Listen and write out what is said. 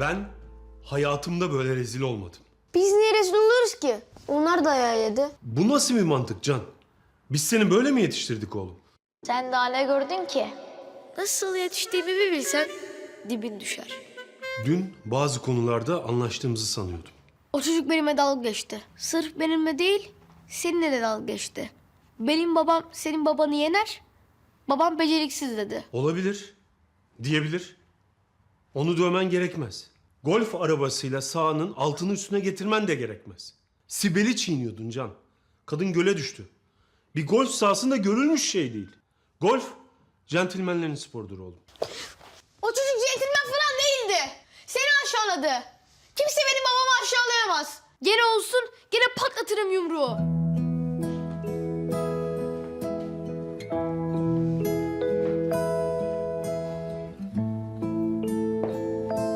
Ben hayatımda böyle rezil olmadım. Biz niye rezil oluyoruz ki? Onlar da ayağı yedi. Bu nasıl bir mantık Can? Biz seni böyle mi yetiştirdik oğlum? Sen daha ne gördün ki? Nasıl yetiştiğimi bir bilsen dibin düşer. Dün bazı konularda anlaştığımızı sanıyordum. O çocuk benimle dalga geçti. Sırf benimle değil, seninle de dalga geçti. Benim babam senin babanı yener, babam beceriksiz dedi. Olabilir. Diyebilir. Onu dövmen gerekmez. Golf arabasıyla sahanın altını üstüne getirmen de gerekmez. Sibel'i çiğniyordun Can. Kadın göle düştü. Bir golf sahasında görülmüş şey değil. Golf, centilmenlerin sporudur oğlum. O çocuk centilmen falan değildi. Seni aşağıladı. Kimse benim babamı aşağılayamaz. Gene olsun, gene patlatırım yumruğu.